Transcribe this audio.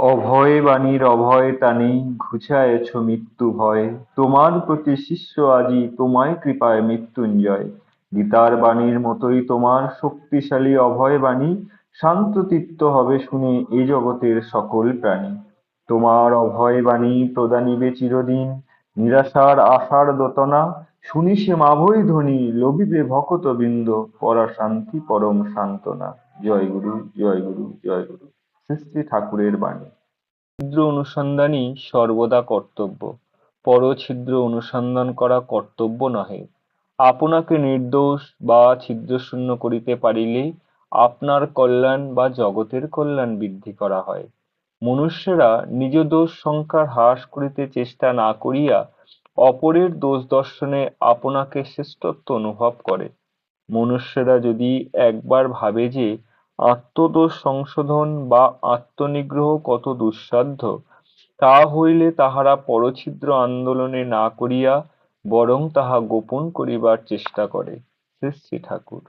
অভয় বাণীর অভয় টানে ঘুচায়েছ মৃত্যু ভয়। তোমার প্রতি শিষ্য আজি তোমায় কৃপায় মৃত্যুঞ্জয়। গীতার বাণীর মতোই তোমার শক্তিশালী অভয় বাণী শান্তচিত্ত হবে শুনে এই জগতের সকল প্রাণী। তোমার অভয় বাণী প্রদানিবে চিরদিন, নিরাশার আশার দোতনা শুনি সে মাভৈ ধ্বনি লবিবে ভকত বৃন্দ পরা শান্তি পরম সান্ত্বনা। জয় গুরু জয় গুরু জয় গুরু। শ্রী শ্রী ঠাকুরের বাণী। ছিদ্র অনুসন্ধানই সর্বদা কর্তব্য। পরছিদ্র অনুসন্ধান করা কর্তব্য নহে। আপনাকে নির্দোষ বা ছিদ্রশূন্য করিতে পারিলেই আপনার কল্যাণ বা জগতের কল্যাণ বৃদ্ধি করা হয়। মনুষ্যেরা নিজ দোষ সংখ্যার হ্রাস করিতে চেষ্টা না করিয়া অপরের দোষ দর্শনে আপনাকে শ্রেষ্ঠত্ব অনুভব করে। মনুষ্যেরা যদি একবার ভাবে যে আত্মদোষ সংশোধন বা আত্মনিগ্রহ কত দুঃসাধ্য? তা হইলে তাহারা পরছিদ্র আন্দোলনে না করিয়া বরং তাহা গোপন করিবার চেষ্টা করে, শ্রী শ্রী ঠাকুর।